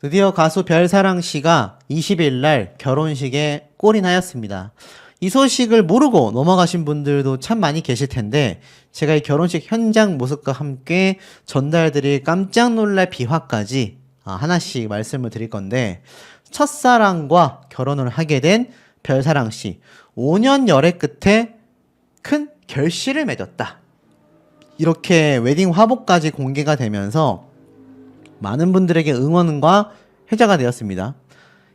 드디어 가수 별사랑 씨가 20일 날 결혼식에 꼴이 나였습니다. 이 소식을 모르고 넘어가신 분들도 참 많이 계실 텐데 제가 이 결혼식 현장 모습과 함께 전달드릴 깜짝 놀랄 비화까지 아, 하나씩 말씀을 드릴 건데 첫사랑과 결혼을 하게 된 별사랑 씨 5년 열애 끝에 큰 결실을 맺었다. 이렇게 웨딩 화보까지 공개가 되면서 많은 분들에게 응원과 회자가 되었습니다.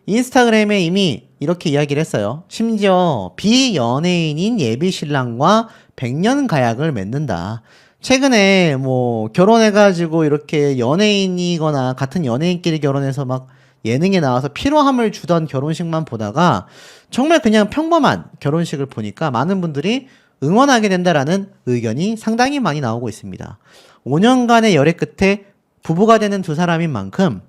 인스타그램에 이미 이렇게 이야기를 했어요. 심지어 비연예인인 예비 신랑과 100년 가약을 맺는다. 최근에 뭐 결혼해가지고 이렇게 연예인이거나 같은 연예인끼리 결혼해서 막 예능에 나와서 피로함을 주던 결혼식만 보다가 정말 그냥 평범한 결혼식을 보니까 많은 분들이 응원하게 된다라는 의견이 상당히 많이 나오고 있습니다. 5년간의 열애 끝에 부부가 되는 두 사람인 만큼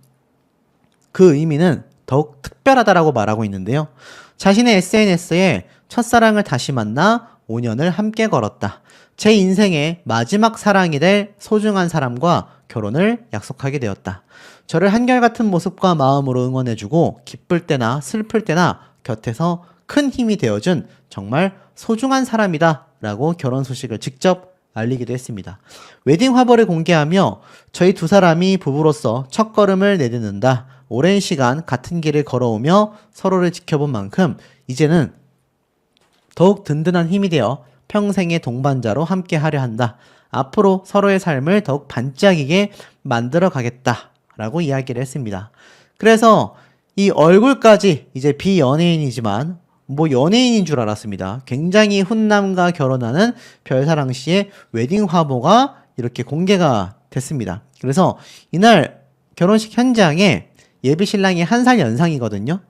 그 의미는 더욱 특별하다라고 말하고 있는데요. 자신의 SNS에 첫사랑을 다시 만나 5년을 함께 걸었다. 제 인생의 마지막 사랑이 될 소중한 사람과 결혼을 약속하게 되었다. 저를 한결같은 모습과 마음으로 응원해주고 기쁠 때나 슬플 때나 곁에서 큰 힘이 되어준 정말 소중한 사람이다. 라고 결혼 소식을 직접 알리기도 했습니다. 웨딩 화보를 공개하며 저희 두 사람이 부부로서 첫 걸음을 내딛는다. 오랜 시간 같은 길을 걸어오며 서로를 지켜본 만큼 이제는 더욱 든든한 힘이 되어 평생의 동반자로 함께 하려 한다. 앞으로 서로의 삶을 더욱 반짝이게 만들어 가겠다. 라고 이야기를 했습니다. 그래서 이 얼굴까지 이제 비연예인이지만 뭐 연예인인 줄 알았습니다. 굉장히 훈남과 결혼하는 별사랑 씨의 웨딩 화보가 이렇게 공개가 됐습니다. 그래서 이날 결혼식 현장에 예비 신랑이 한 살 연상이거든요.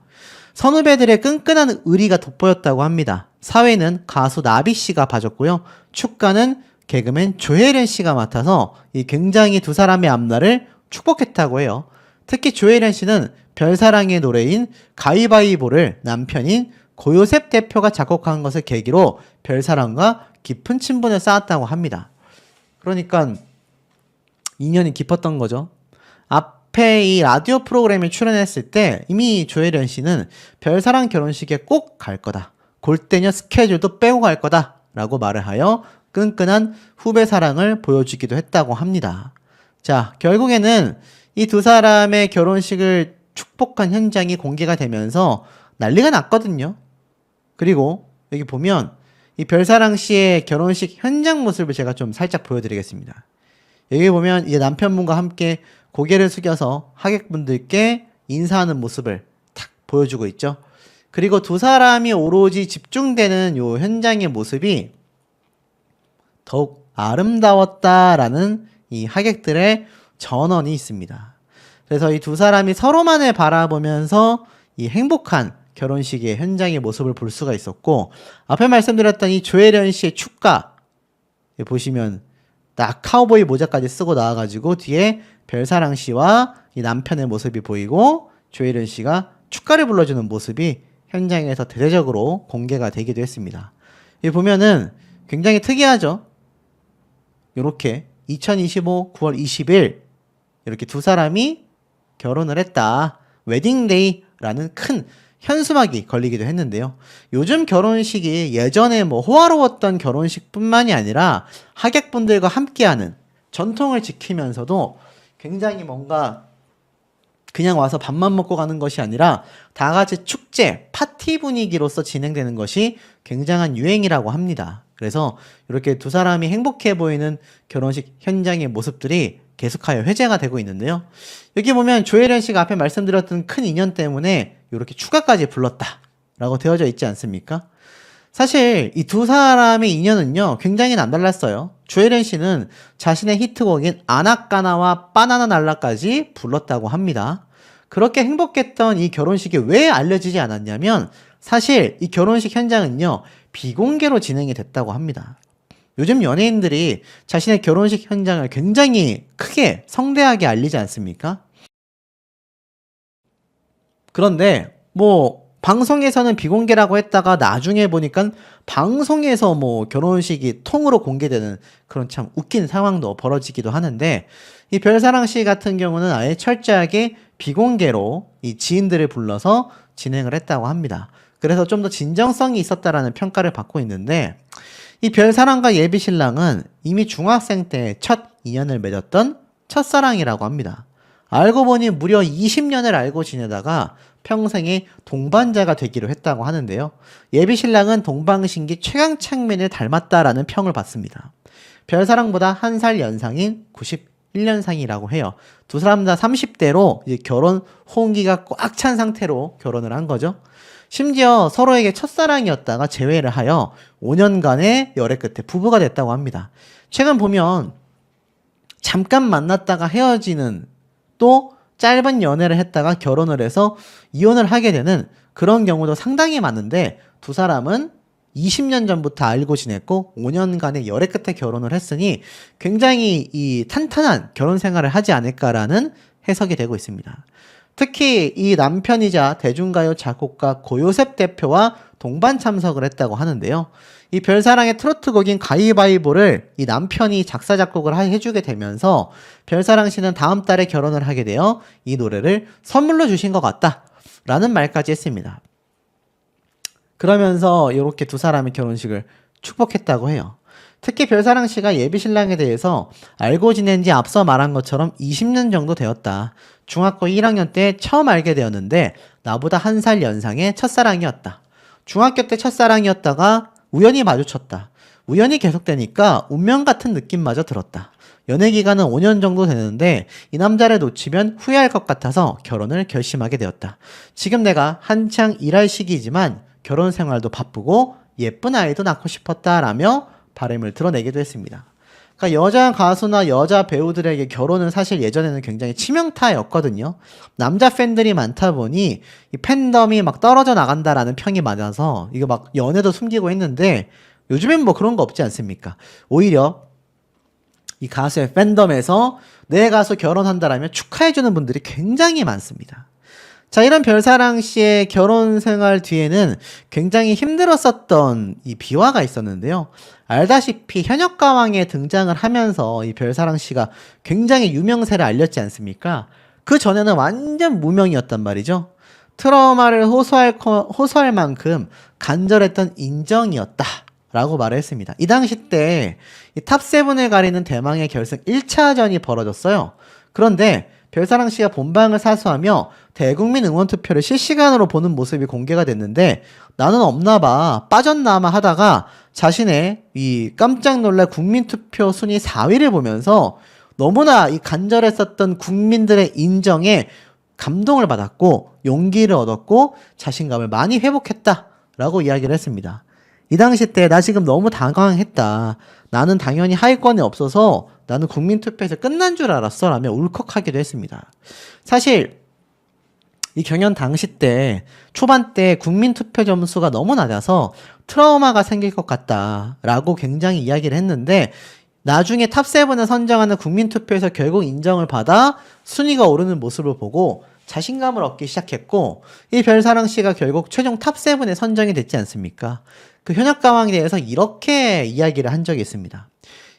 선후배들의 끈끈한 의리가 돋보였다고 합니다. 사회는 가수 나비 씨가 봐줬고요. 축가는 개그맨 조혜련 씨가 맡아서 이 굉장히 두 사람의 앞날을 축복했다고 해요. 특히 조혜련 씨는 별사랑의 노래인 가위바위보를 남편인 고요셉 대표가 작곡한 것을 계기로 별사랑과 깊은 친분을 쌓았다고 합니다. 그러니까 인연이 깊었던 거죠. 앞에 이 라디오 프로그램에 출연했을 때 이미 조혜련 씨는 별사랑 결혼식에 꼭 갈 거다. 골대녀 스케줄도 빼고 갈 거다. 라고 말을 하여 끈끈한 후배 사랑을 보여주기도 했다고 합니다. 자, 결국에는 이 두 사람의 결혼식을 축복한 현장이 공개가 되면서 난리가 났거든요. 그리고 여기 보면 이 별사랑 씨의 결혼식 현장 모습을 제가 좀 살짝 보여드리겠습니다. 여기 보면 이제 남편분과 함께 고개를 숙여서 하객분들께 인사하는 모습을 탁 보여주고 있죠. 그리고 두 사람이 오로지 집중되는 요 현장의 모습이 더욱 아름다웠다라는 이 하객들의 전언이 있습니다. 그래서 이 두 사람이 서로만을 바라보면서 이 행복한 결혼식의 현장의 모습을 볼 수가 있었고 앞에 말씀드렸던 이 조혜련 씨의 축가 보시면 딱 카우보이 모자까지 쓰고 나와가지고 뒤에 별사랑 씨와 이 남편의 모습이 보이고 조혜련 씨가 축가를 불러주는 모습이 현장에서 대대적으로 공개가 되기도 했습니다. 여기 보면은 굉장히 특이하죠. 이렇게 2025 9월 20일 이렇게 두 사람이 결혼을 했다. 웨딩데이라는 큰 현수막이 걸리기도 했는데요. 요즘 결혼식이 예전에 뭐 호화로웠던 결혼식뿐만이 아니라 하객분들과 함께하는 전통을 지키면서도 굉장히 뭔가 그냥 와서 밥만 먹고 가는 것이 아니라 다 같이 축제, 파티 분위기로서 진행되는 것이 굉장한 유행이라고 합니다. 그래서 이렇게 두 사람이 행복해 보이는 결혼식 현장의 모습들이 계속하여 회자가 되고 있는데요. 여기 보면 조혜련 씨가 앞에 말씀드렸던 큰 인연 때문에 이렇게 추가까지 불렀다라고 되어져 있지 않습니까? 사실 이 두 사람의 인연은요 굉장히 남달랐어요. 조혜련 씨는 자신의 히트곡인 아나까나와 바나나 날라까지 불렀다고 합니다. 그렇게 행복했던 이 결혼식이 왜 알려지지 않았냐면 사실 이 결혼식 현장은요 비공개로 진행이 됐다고 합니다. 요즘 연예인들이 자신의 결혼식 현장을 굉장히 크게 성대하게 알리지 않습니까? 그런데 뭐 방송에서는 비공개라고 했다가 나중에 보니까 방송에서 뭐 결혼식이 통으로 공개되는 그런 참 웃긴 상황도 벌어지기도 하는데 이 별사랑 씨 같은 경우는 아예 철저하게 비공개로 이 지인들을 불러서 진행을 했다고 합니다. 그래서 좀 더 진정성이 있었다라는 평가를 받고 있는데 이 별사랑과 예비 신랑은 이미 중학생 때 첫 인연을 맺었던 첫사랑이라고 합니다. 알고 보니 무려 20년을 알고 지내다가 평생의 동반자가 되기로 했다고 하는데요. 예비 신랑은 동방신기 최강창민을 닮았다라는 평을 받습니다. 별사랑보다 한 살 연상인 91년상이라고 해요. 두 사람 다 30대로 이제 결혼 호응기가 꽉 찬 상태로 결혼을 한 거죠. 심지어 서로에게 첫사랑이었다가 재회를 하여 5년간의 열애 끝에 부부가 됐다고 합니다. 최근 보면 잠깐 만났다가 헤어지는 또 짧은 연애를 했다가 결혼을 해서 이혼을 하게 되는 그런 경우도 상당히 많은데 두 사람은 20년 전부터 알고 지냈고 5년간의 열애 끝에 결혼을 했으니 굉장히 이 탄탄한 결혼 생활을 하지 않을까라는 해석이 되고 있습니다. 특히 이 남편이자 대중가요 작곡가 고요셉 대표와 동반 참석을 했다고 하는데요. 이 별사랑의 트로트 곡인 가위바위보를 이 남편이 작사 작곡을 하- 해주게 되면서 별사랑 씨는 다음 달에 결혼을 하게 되어 이 노래를 선물로 주신 것 같다라는 말까지 했습니다. 그러면서 이렇게 두 사람의 결혼식을 축복했다고 해요. 특히 별사랑 씨가 예비 신랑에 대해서 알고 지낸 지 앞서 말한 것처럼 20년 정도 되었다. 중학교 1학년 때 처음 알게 되었는데 나보다 한 살 연상의 첫사랑이었다. 중학교 때 첫사랑이었다가 우연히 마주쳤다. 우연히 계속되니까 운명 같은 느낌마저 들었다. 연애 기간은 5년 정도 되는데 이 남자를 놓치면 후회할 것 같아서 결혼을 결심하게 되었다. 지금 내가 한창 일할 시기지만 결혼 생활도 바쁘고 예쁜 아이도 낳고 싶었다라며 바람을 드러내기도 했습니다. 그러니까 여자 가수나 여자 배우들에게 결혼은 사실 예전에는 굉장히 치명타였거든요. 남자 팬들이 많다 보니 이 팬덤이 막 떨어져 나간다라는 평이 많아서 이거 막 연애도 숨기고 했는데 요즘엔 뭐 그런 거 없지 않습니까? 오히려 이 가수의 팬덤에서 내 가수 결혼한다라면 축하해주는 분들이 굉장히 많습니다. 자, 이런 별사랑 씨의 결혼 생활 뒤에는 굉장히 힘들었었던 이 비화가 있었는데요. 알다시피 현역 가왕에 등장을 하면서 이 별사랑 씨가 굉장히 유명세를 알렸지 않습니까? 그 전에는 완전 무명이었단 말이죠. 트라우마를 호소할, 거- 호소할 만큼 간절했던 인정이었다. 라고 말을 했습니다. 이 당시 때이 탑7을 가리는 대망의 결승 1차전이 벌어졌어요. 그런데 별사랑 씨가 본방을 사수하며 대국민 응원 투표를 실시간으로 보는 모습이 공개가 됐는데 나는 없나 봐 빠졌나마 하다가 자신의 이 깜짝 놀랄 국민 투표 순위 4위를 보면서 너무나 이 간절했었던 국민들의 인정에 감동을 받았고 용기를 얻었고 자신감을 많이 회복했다라고 이야기를 했습니다. 이 당시 때 나 지금 너무 당황했다. 나는 당연히 하위권에 없어서 나는 국민투표에서 끝난 줄 알았어. 라며 울컥하기도 했습니다. 사실 이 경연 당시 때 초반 때 국민 투표 점수가 너무 낮아서 트라우마가 생길 것 같다라고 굉장히 이야기를 했는데 나중에 탑7을 선정하는 국민 투표에서 결국 인정을 받아 순위가 오르는 모습을 보고 자신감을 얻기 시작했고 이 별사랑 씨가 결국 최종 탑7에 선정이 됐지 않습니까? 그 현역 가왕에 대해서 이렇게 이야기를 한 적이 있습니다.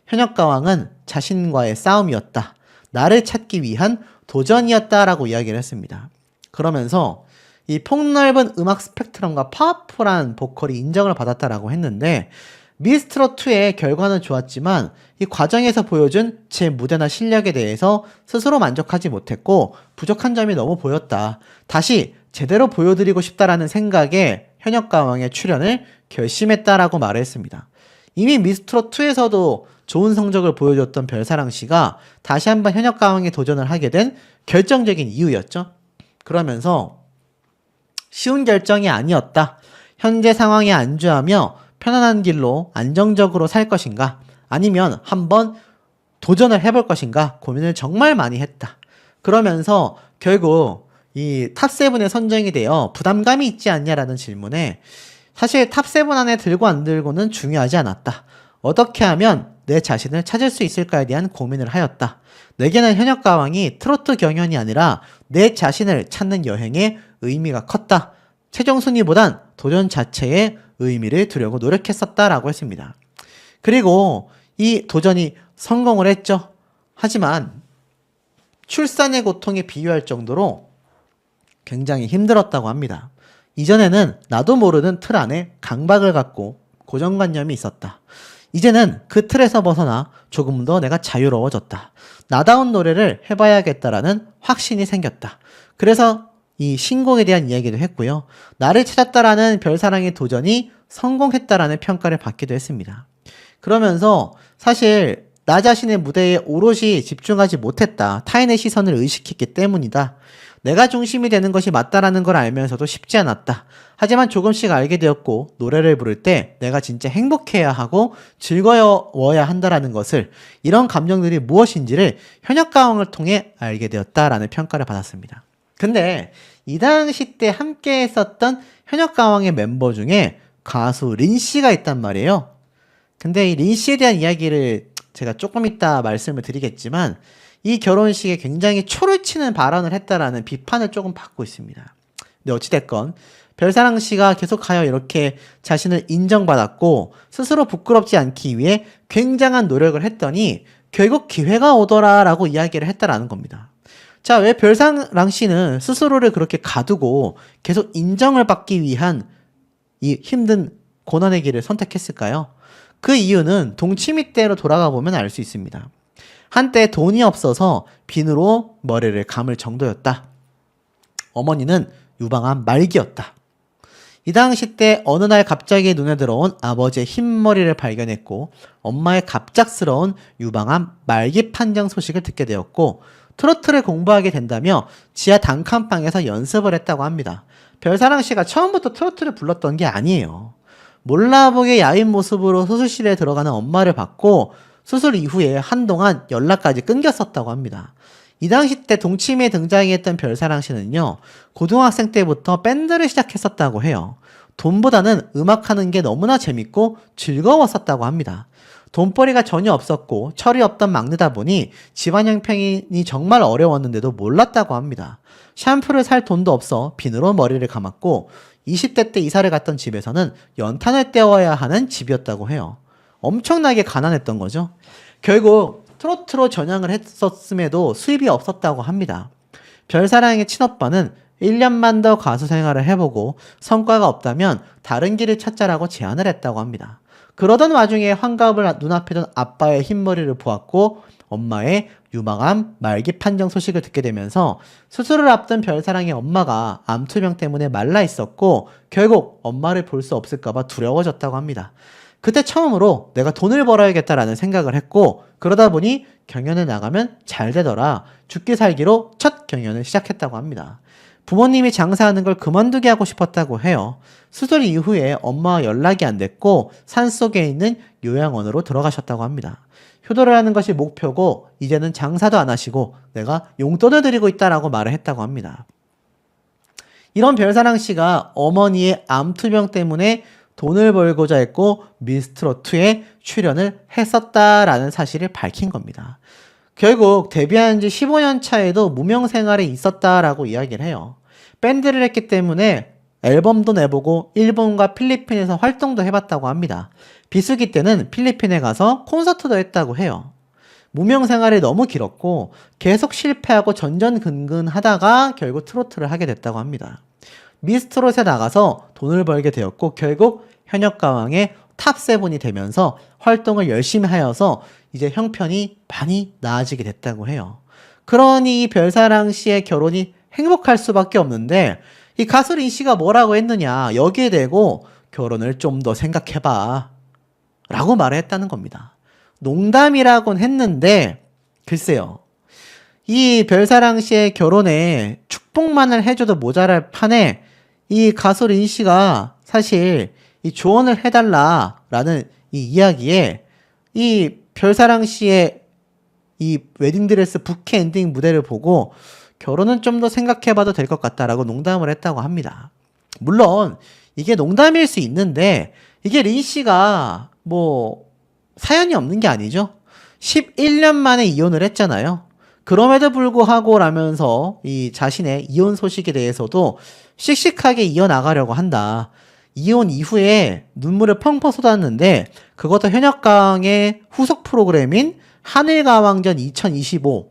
현역 가왕은 자신과의 싸움이었다. 나를 찾기 위한 도전이었다라고 이야기를 했습니다. 그러면서 이 폭넓은 음악 스펙트럼과 파워풀한 보컬이 인정을 받았다라고 했는데 미스트롯2의 결과는 좋았지만 이 과정에서 보여준 제 무대나 실력에 대해서 스스로 만족하지 못했고 부족한 점이 너무 보였다. 다시 제대로 보여드리고 싶다라는 생각에 현역 가왕의 출연을 결심했다라고 말을 했습니다. 이미 미스트롯2에서도 좋은 성적을 보여줬던 별사랑 씨가 다시 한번 현역 가왕에 도전을 하게 된 결정적인 이유였죠. 그러면서 쉬운 결정이 아니었다. 현재 상황에 안주하며 편안한 길로 안정적으로 살 것인가? 아니면 한번 도전을 해볼 것인가? 고민을 정말 많이 했다. 그러면서 결국 이 탑7에 선정이 되어 부담감이 있지 않냐라는 질문에 사실 탑7 안에 들고 안 들고는 중요하지 않았다. 어떻게 하면 내 자신을 찾을 수 있을까에 대한 고민을 하였다. 내게는 현역 가왕이 트로트 경연이 아니라 내 자신을 찾는 여행의 의미가 컸다. 최종 순위보단 도전 자체에 의미를 두려고 노력했었다라고 했습니다. 그리고 이 도전이 성공을 했죠. 하지만 출산의 고통에 비유할 정도로 굉장히 힘들었다고 합니다. 이전에는 나도 모르는 틀 안에 강박을 갖고 고정관념이 있었다. 이제는 그 틀에서 벗어나 조금 더 내가 자유로워졌다. 나다운 노래를 해봐야겠다라는 확신이 생겼다. 그래서 이 신곡에 대한 이야기도 했고요. 나를 찾았다라는 별사랑의 도전이 성공했다라는 평가를 받기도 했습니다. 그러면서 사실 나 자신의 무대에 오롯이 집중하지 못했다. 타인의 시선을 의식했기 때문이다. 내가 중심이 되는 것이 맞다라는 걸 알면서도 쉽지 않았다. 하지만 조금씩 알게 되었고 노래를 부를 때 내가 진짜 행복해야 하고 즐거워야 한다라는 것을 이런 감정들이 무엇인지를 현역 가왕을 통해 알게 되었다라는 평가를 받았습니다. 근데 이 당시 때 함께 했었던 현역 가왕의 멤버 중에 가수 린 씨가 있단 말이에요. 근데 이 린 씨에 대한 이야기를 제가 조금 이따 말씀을 드리겠지만 이 결혼식에 굉장히 초를 치는 발언을 했다라는 비판을 조금 받고 있습니다. 근데 어찌됐건 별사랑 씨가 계속하여 이렇게 자신을 인정받았고 스스로 부끄럽지 않기 위해 굉장한 노력을 했더니 결국 기회가 오더라라고 이야기를 했다라는 겁니다. 자, 왜 별사랑 씨는 스스로를 그렇게 가두고 계속 인정을 받기 위한 이 힘든 고난의 길을 선택했을까요? 그 이유는 동치미 때로 돌아가 보면 알 수 있습니다. 한때 돈이 없어서 비누로 머리를 감을 정도였다. 어머니는 유방암 말기였다. 이 당시 때 어느 날 갑자기 눈에 들어온 아버지의 흰머리를 발견했고 엄마의 갑작스러운 유방암 말기 판정 소식을 듣게 되었고 트로트를 공부하게 된다며 지하 단칸방에서 연습을 했다고 합니다. 별사랑 씨가 처음부터 트로트를 불렀던 게 아니에요. 몰라보게 야윈 모습으로 수술실에 들어가는 엄마를 봤고 수술 이후에 한동안 연락까지 끊겼었다고 합니다. 이 당시 때 동치미에 등장했던 별사랑 씨는요, 고등학생 때부터 밴드를 시작했었다고 해요. 돈보다는 음악하는 게 너무나 재밌고 즐거웠었다고 합니다. 돈벌이가 전혀 없었고 철이 없던 막내다 보니 집안 형편이 정말 어려웠는데도 몰랐다고 합니다. 샴푸를 살 돈도 없어 비누로 머리를 감았고 20대 때 이사를 갔던 집에서는 연탄을 떼어야 하는 집이었다고 해요. 엄청나게 가난했던 거죠. 결국 트로트로 전향을 했었음에도 수입이 없었다고 합니다. 별사랑의 친오빠는 1년만 더 가수 생활을 해보고 성과가 없다면 다른 길을 찾자라고 제안을 했다고 합니다. 그러던 와중에 환갑을 눈앞에 둔 아빠의 흰머리를 보았고 엄마의 유방암 말기 판정 소식을 듣게 되면서 수술을 앞둔 별사랑의 엄마가 암투병 때문에 말라 있었고 결국 엄마를 볼 수 없을까봐 두려워졌다고 합니다. 그때 처음으로 내가 돈을 벌어야겠다라는 생각을 했고 그러다 보니 경연에 나가면 잘 되더라 죽기 살기로 첫 경연을 시작했다고 합니다. 부모님이 장사하는 걸 그만두게 하고 싶었다고 해요. 수술 이후에 엄마와 연락이 안 됐고 산속에 있는 요양원으로 들어가셨다고 합니다. 효도를 하는 것이 목표고 이제는 장사도 안 하시고 내가 용돈을 드리고 있다라고 말을 했다고 합니다. 이런 별사랑 씨가 어머니의 암투병 때문에 돈을 벌고자 했고 미스트롯2에 출연을 했었다라는 사실을 밝힌 겁니다. 결국 데뷔한 지 15년 차에도 무명 생활에 있었다라고 이야기를 해요. 밴드를 했기 때문에 앨범도 내보고 일본과 필리핀에서 활동도 해봤다고 합니다. 비수기 때는 필리핀에 가서 콘서트도 했다고 해요. 무명 생활이 너무 길었고 계속 실패하고 전전근근 하다가 결국 트로트를 하게 됐다고 합니다. 미스트롯에 나가서 돈을 벌게 되었고 결국 현역 가왕의 탑 세븐이 되면서 활동을 열심히 하여서 이제 형편이 많이 나아지게 됐다고 해요. 그러니 이 별사랑 씨의 결혼이 행복할 수밖에 없는데 이 가수 린 씨가 뭐라고 했느냐 여기에 대고 결혼을 좀 더 생각해봐 라고 말을 했다는 겁니다. 농담이라곤 했는데 글쎄요. 이 별사랑 씨의 결혼에 축복만을 해줘도 모자랄 판에 이 가수 린 씨가 사실 이 조언을 해달라라는 이 이야기에 이 별사랑 씨의 이 웨딩드레스 부캐 엔딩 무대를 보고 결혼은 좀 더 생각해봐도 될 것 같다라고 농담을 했다고 합니다. 물론 이게 농담일 수 있는데 이게 린 씨가 뭐 사연이 없는 게 아니죠. 11년 만에 이혼을 했잖아요. 그럼에도 불구하고 라면서 이 자신의 이혼 소식에 대해서도 씩씩하게 이어나가려고 한다. 이혼 이후에 눈물을 펑펑 쏟았는데 그것도 현역강의 후속 프로그램인 하늘가왕전 2025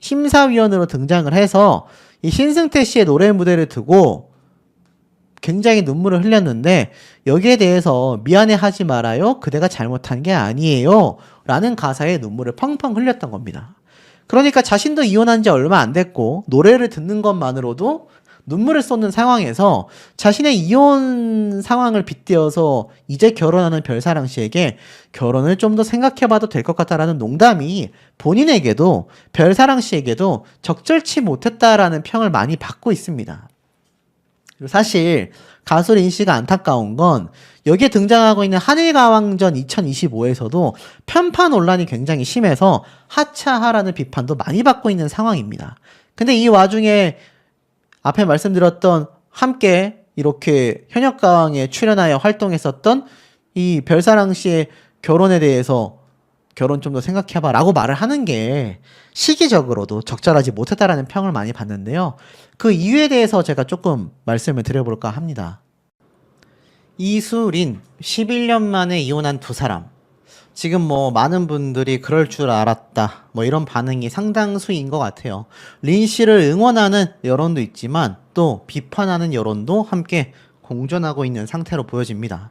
심사위원으로 등장을 해서 이 신승태 씨의 노래 무대를 두고 굉장히 눈물을 흘렸는데 여기에 대해서 미안해 하지 말아요. 그대가 잘못한 게 아니에요. 라는 가사에 눈물을 펑펑 흘렸던 겁니다. 그러니까 자신도 이혼한 지 얼마 안 됐고 노래를 듣는 것만으로도 눈물을 쏟는 상황에서 자신의 이혼 상황을 빗대어서 이제 결혼하는 별사랑 씨에게 결혼을 좀 더 생각해 봐도 될 것 같다라는 농담이 본인에게도 별사랑 씨에게도 적절치 못했다라는 평을 많이 받고 있습니다. 사실 가수 린 씨가 안타까운 건 여기에 등장하고 있는 한일가왕전 2025에서도 편파 논란이 굉장히 심해서 하차하라는 비판도 많이 받고 있는 상황입니다. 근데 이 와중에 앞에 말씀드렸던 함께 이렇게 현역가왕에 출연하여 활동했었던 이 별사랑 씨의 결혼에 대해서 결혼 좀 더 생각해봐 라고 말을 하는 게 시기적으로도 적절하지 못했다라는 평을 많이 받는데요. 그 이유에 대해서 제가 조금 말씀을 드려볼까 합니다. 이수린, 11년 만에 이혼한 두 사람. 지금 뭐 많은 분들이 그럴 줄 알았다. 뭐 이런 반응이 상당수인 것 같아요. 린 씨를 응원하는 여론도 있지만 또 비판하는 여론도 함께 공존하고 있는 상태로 보여집니다.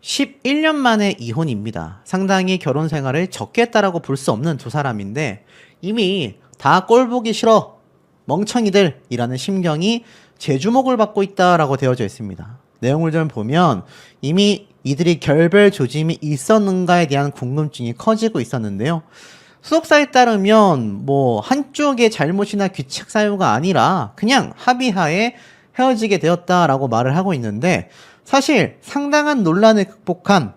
11년 만에 이혼입니다. 상당히 결혼 생활을 적게 했다라고 볼 수 없는 두 사람인데 이미 다 꼴 보기 싫어 멍청이들이라는 심경이 재주목을 받고 있다라고 되어져 있습니다. 내용을 좀 보면 이미 이들이 결별 조짐이 있었는가에 대한 궁금증이 커지고 있었는데요. 수석사에 따르면 뭐 한쪽의 잘못이나 규칙 사유가 아니라 그냥 합의하에 헤어지게 되었다라고 말을 하고 있는데 사실 상당한 논란을 극복한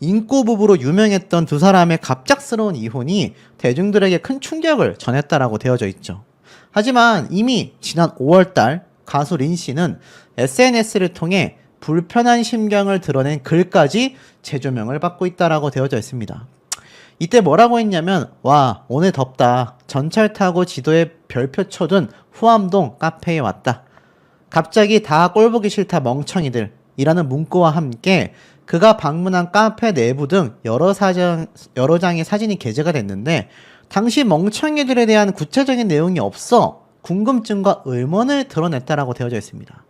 인꼬 부부로 유명했던 두 사람의 갑작스러운 이혼이 대중들에게 큰 충격을 전했다라고 되어져 있죠. 하지만 이미 지난 5월달 가수 린 씨는 SNS를 통해 불편한 심경을 드러낸 글까지 재조명을 받고 있다라고 되어져 있습니다. 이때 뭐라고 했냐면 와 오늘 덥다 전철 타고 지도에 별표 쳐둔 후암동 카페에 왔다. 갑자기 다 꼴보기 싫다 멍청이들 이라는 문구와 함께 그가 방문한 카페 내부 등 여러 사장, 여러 장의 사진이 게재가 됐는데 당시 멍청이들에 대한 구체적인 내용이 없어 궁금증과 의문을 드러냈다라고 되어져 있습니다.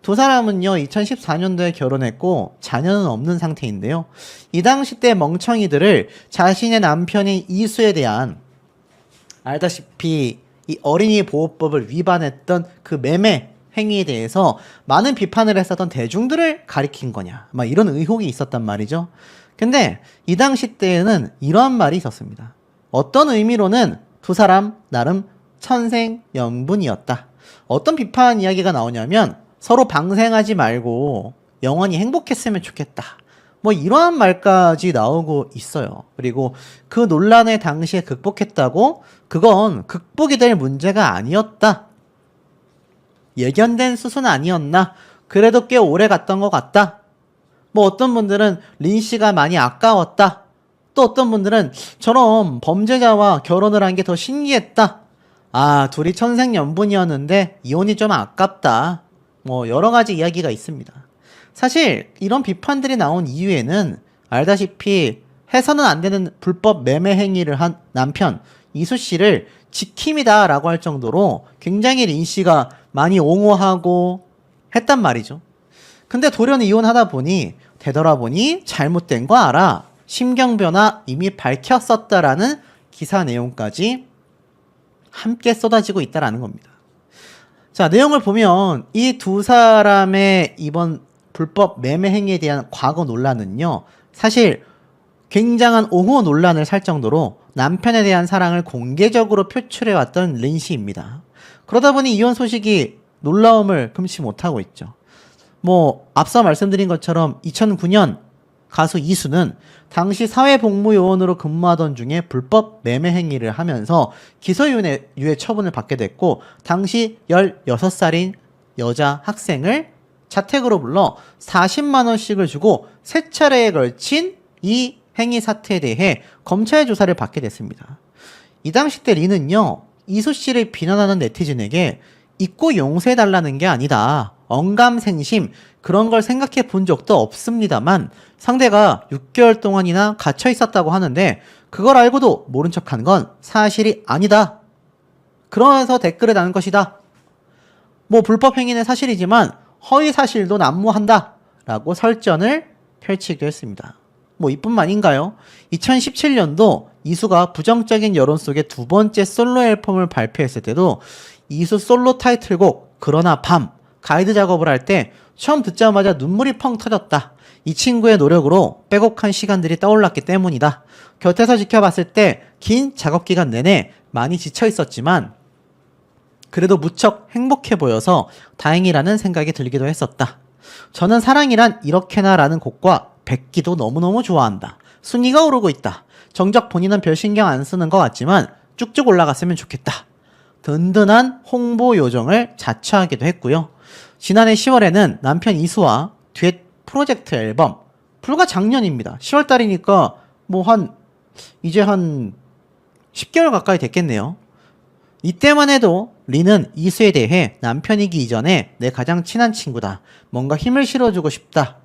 두 사람은요, 2014년도에 결혼했고, 자녀는 없는 상태인데요. 이 당시 때 멍청이들을 자신의 남편인 이수에 대한, 알다시피 이 어린이 보호법을 위반했던 그 매매 행위에 대해서 많은 비판을 했었던 대중들을 가리킨 거냐. 막 이런 의혹이 있었단 말이죠. 근데 이 당시 때에는 이러한 말이 있었습니다. 어떤 의미로는 두 사람 나름 천생 연분이었다. 어떤 비판 이야기가 나오냐면 서로 방생하지 말고 영원히 행복했으면 좋겠다. 뭐 이러한 말까지 나오고 있어요. 그리고 그 논란을 당시에 극복했다고 그건 극복이 될 문제가 아니었다. 예견된 수순 아니었나? 그래도 꽤 오래 갔던 것 같다. 뭐 어떤 분들은 린 씨가 많이 아까웠다. 또 어떤 분들은 저런 범죄자와 결혼을 한 게 더 신기했다. 아, 둘이 천생연분이었는데 이혼이 좀 아깝다. 뭐 여러 가지 이야기가 있습니다. 사실 이런 비판들이 나온 이유에는 알다시피 해서는 안 되는 불법 매매 행위를 한 남편 이수 씨를 지킴이다라고 할 정도로 굉장히 린 씨가 많이 옹호하고 했단 말이죠. 근데 돌연 이혼하다 보니 되돌아보니 잘못된 거 알아. 심경 변화 이미 밝혔었다라는 기사 내용까지 함께 쏟아지고 있다라는 겁니다. 자, 내용을 보면 이 두 사람의 이번 불법 매매 행위에 대한 과거 논란은요. 사실 굉장한 옹호 논란을 살 정도로 남편에 대한 사랑을 공개적으로 표출해 왔던 린 씨입니다. 그러다 보니 이혼 소식이 놀라움을 금치 못하고 있죠. 뭐 앞서 말씀드린 것처럼 2009년 가수 이수는 당시 사회복무요원으로 근무하던 중에 불법 매매 행위를 하면서 기소유예 유예 처분을 받게 됐고 당시 16살인 여자 학생을 자택으로 불러 40만 원씩을 주고 세 차례에 걸친 이 행위 사태에 대해 검찰 조사를 받게 됐습니다. 이 당시 때 리는요, 이수 씨를 비난하는 네티즌에게 잊고 용서해달라는 게 아니다. 언감생심, 그런 걸 생각해 본 적도 없습니다만 상대가 6개월 동안이나 갇혀 있었다고 하는데 그걸 알고도 모른 척한 건 사실이 아니다. 그러면서 댓글을 다는 것이다. 뭐 불법 행위는 사실이지만 허위 사실도 난무한다. 라고 설전을 펼치기도 했습니다. 뭐 이뿐만인가요? 2017년도 이수가 부정적인 여론 속에 두 번째 솔로 앨범을 발표했을 때도 이수 솔로 타이틀곡 그러나 밤 가이드 작업을 할 때 처음 듣자마자 눈물이 펑 터졌다. 이 친구의 노력으로 빼곡한 시간들이 떠올랐기 때문이다. 곁에서 지켜봤을 때 긴 작업 기간 내내 많이 지쳐 있었지만 그래도 무척 행복해 보여서 다행이라는 생각이 들기도 했었다. 저는 사랑이란 이렇게나 라는 곡과 백기도 너무너무 좋아한다. 순위가 오르고 있다. 정작 본인은 별 신경 안 쓰는 것 같지만 쭉쭉 올라갔으면 좋겠다. 든든한 홍보 요정을 자처하기도 했고요. 지난해 10월에는 남편 이수와 듀엣 프로젝트 앨범 불과 작년입니다. 10월 달이니까 뭐 한 이제 한 10개월 가까이 됐겠네요. 이때만 해도 리는 이수에 대해 남편이기 이전에 내 가장 친한 친구다. 뭔가 힘을 실어주고 싶다.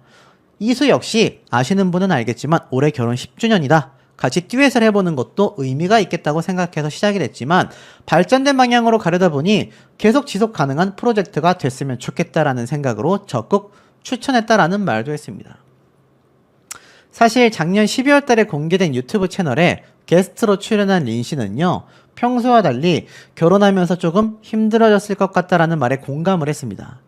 이수 역시 아시는 분은 알겠지만 올해 결혼 10주년이다. 같이 듀엣을 해보는 것도 의미가 있겠다고 생각해서 시작이 됐지만 발전된 방향으로 가려다 보니 계속 지속 가능한 프로젝트가 됐으면 좋겠다라는 생각으로 적극 추천했다라는 말도 했습니다. 사실 작년 12월 달에 공개된 유튜브 채널에 게스트로 출연한 린 씨는요, 평소와 달리 결혼하면서 조금 힘들어졌을 것 같다라는 말에 공감을 했습니다.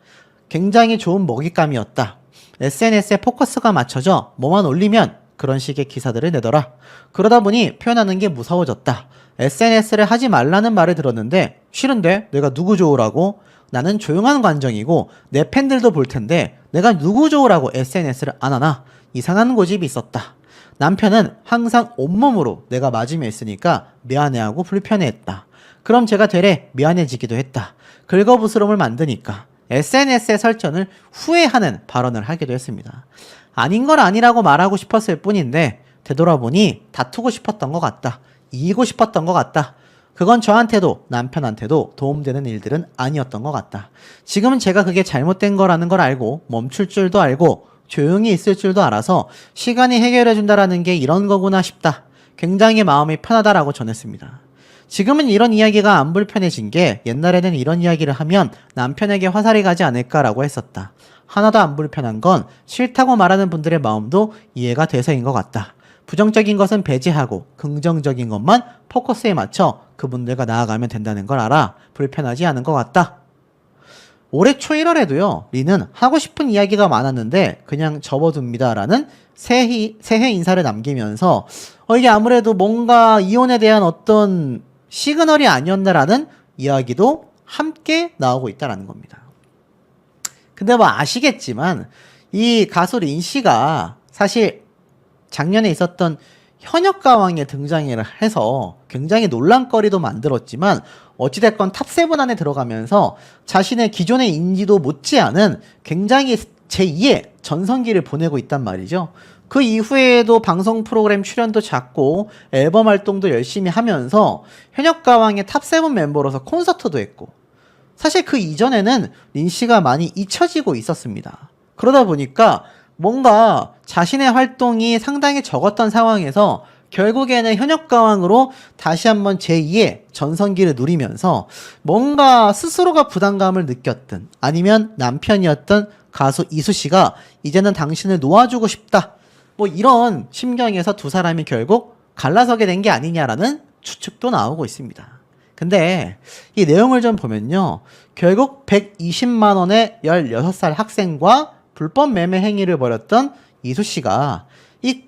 굉장히 좋은 먹잇감이었다. SNS에 포커스가 맞춰져 뭐만 올리면 그런 식의 기사들을 내더라. 그러다 보니 표현하는 게 무서워졌다. SNS를 하지 말라는 말을 들었는데 싫은데 내가 누구 좋으라고? 나는 조용한 관정이고 내 팬들도 볼 텐데 내가 누구 좋으라고 SNS를 안 하나? 이상한 고집이 있었다. 남편은 항상 온몸으로 내가 맞으며 있으니까 미안해하고 불편해했다. 그럼 제가 되레 미안해지기도 했다. 긁어부스럼을 만드니까 SNS의 설전을 후회하는 발언을 하기도 했습니다. 아닌 걸 아니라고 말하고 싶었을 뿐인데 되돌아보니 다투고 싶었던 것 같다. 이기고 싶었던 것 같다. 그건 저한테도 남편한테도 도움되는 일들은 아니었던 것 같다. 지금은 제가 그게 잘못된 거라는 걸 알고 멈출 줄도 알고 조용히 있을 줄도 알아서 시간이 해결해 준다라는 게 이런 거구나 싶다. 굉장히 마음이 편하다라고 전했습니다. 지금은 이런 이야기가 안 불편해진 게 옛날에는 이런 이야기를 하면 남편에게 화살이 가지 않을까라고 했었다. 하나도 안 불편한 건 싫다고 말하는 분들의 마음도 이해가 돼서인 것 같다. 부정적인 것은 배제하고 긍정적인 것만 포커스에 맞춰 그분들과 나아가면 된다는 걸 알아 불편하지 않은 것 같다. 올해 초 1월에도요, 리는 하고 싶은 이야기가 많았는데 그냥 접어둡니다라는 새해, 새해 인사를 남기면서 어, 이게 아무래도 뭔가 이혼에 대한 어떤 시그널이 아니었나라는 이야기도 함께 나오고 있다라는 겁니다. 근데 뭐 아시겠지만 이 가수 린 씨가 사실 작년에 있었던 현역 가왕에 등장을 해서 굉장히 논란거리도 만들었지만 어찌됐건 탑7 안에 들어가면서 자신의 기존의 인지도 못지않은 굉장히 제2의 전성기를 보내고 있단 말이죠. 그 이후에도 방송 프로그램 출연도 잦고 앨범 활동도 열심히 하면서 현역 가왕의 탑7 멤버로서 콘서트도 했고 사실 그 이전에는 린 씨가 많이 잊혀지고 있었습니다. 그러다 보니까 뭔가 자신의 활동이 상당히 적었던 상황에서 결국에는 현역 가왕으로 다시 한번 제2의 전성기를 누리면서 뭔가 스스로가 부담감을 느꼈든 아니면 남편이었던 가수 이수 씨가 이제는 당신을 놓아주고 싶다. 뭐 이런 심경에서 두 사람이 결국 갈라서게 된 게 아니냐라는 추측도 나오고 있습니다. 근데 이 내용을 좀 보면요. 결국 120만 원의 16살 학생과 불법 매매 행위를 벌였던 이수 씨가 이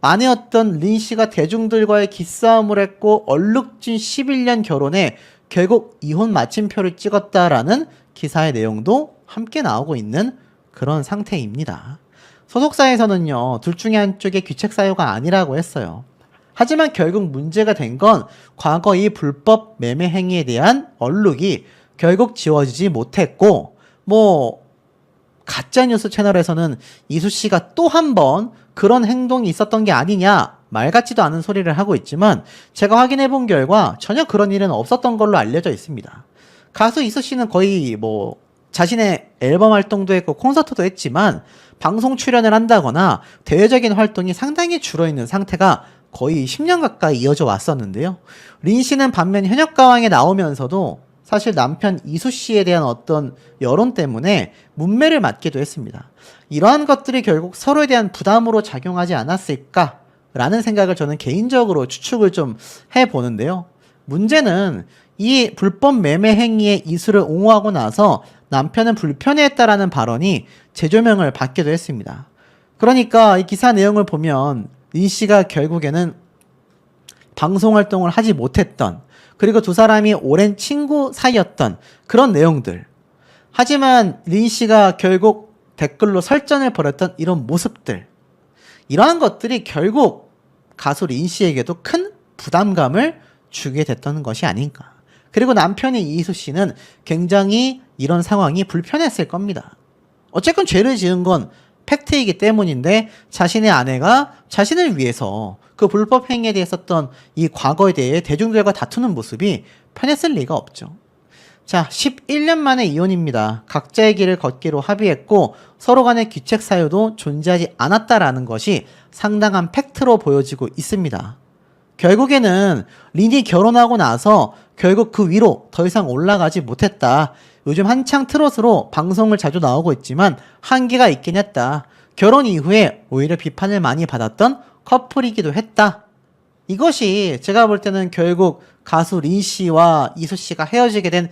아내였던 린 씨가 대중들과의 기싸움을 했고 얼룩진 11년 결혼에 결국 이혼 마침표를 찍었다라는 기사의 내용도 함께 나오고 있는 그런 상태입니다. 소속사에서는요, 둘 중에 한쪽의 귀책 사유가 아니라고 했어요. 하지만 결국 문제가 된 건 과거 이 불법 매매 행위에 대한 얼룩이 결국 지워지지 못했고, 뭐, 가짜뉴스 채널에서는 이수 씨가 또 한 번 그런 행동이 있었던 게 아니냐 말 같지도 않은 소리를 하고 있지만 제가 확인해 본 결과 전혀 그런 일은 없었던 걸로 알려져 있습니다. 가수 이수 씨는 거의 뭐 자신의 앨범 활동도 했고 콘서트도 했지만 방송 출연을 한다거나 대외적인 활동이 상당히 줄어있는 상태가 거의 10년 가까이 이어져 왔었는데요. 린 씨는 반면 현역 가왕에 나오면서도 사실 남편 이수 씨에 대한 어떤 여론 때문에 문매를 맞기도 했습니다. 이러한 것들이 결국 서로에 대한 부담으로 작용하지 않았을까 라는 생각을 저는 개인적으로 추측을 좀 해보는데요. 문제는 이 불법 매매 행위에 이수를 옹호하고 나서 남편은 불편해했다라는 발언이 재조명을 받기도 했습니다. 그러니까 이 기사 내용을 보면 린 씨가 결국에는 방송 활동을 하지 못했던 그리고 두 사람이 오랜 친구 사이였던 그런 내용들. 하지만 린 씨가 결국 댓글로 설전을 벌였던 이런 모습들. 이러한 것들이 결국 가수 린 씨에게도 큰 부담감을 주게 됐던 것이 아닌가. 그리고 남편인 이희수 씨는 굉장히 이런 상황이 불편했을 겁니다. 어쨌건 죄를 지은 건 팩트이기 때문인데 자신의 아내가 자신을 위해서 그 불법 행위에 대해 썼던 이 과거에 대해 대중들과 다투는 모습이 편했을 리가 없죠. 자, 11년 만에 이혼입니다. 각자의 길을 걷기로 합의했고 서로 간의 귀책 사유도 존재하지 않았다라는 것이 상당한 팩트로 보여지고 있습니다. 결국에는 린이 결혼하고 나서 결국 그 위로 더 이상 올라가지 못했다. 요즘 한창 트롯으로 방송을 자주 나오고 있지만 한계가 있긴 했다. 결혼 이후에 오히려 비판을 많이 받았던 커플이기도 했다. 이것이 제가 볼 때는 결국 가수 린 씨와 이수 씨가 헤어지게 된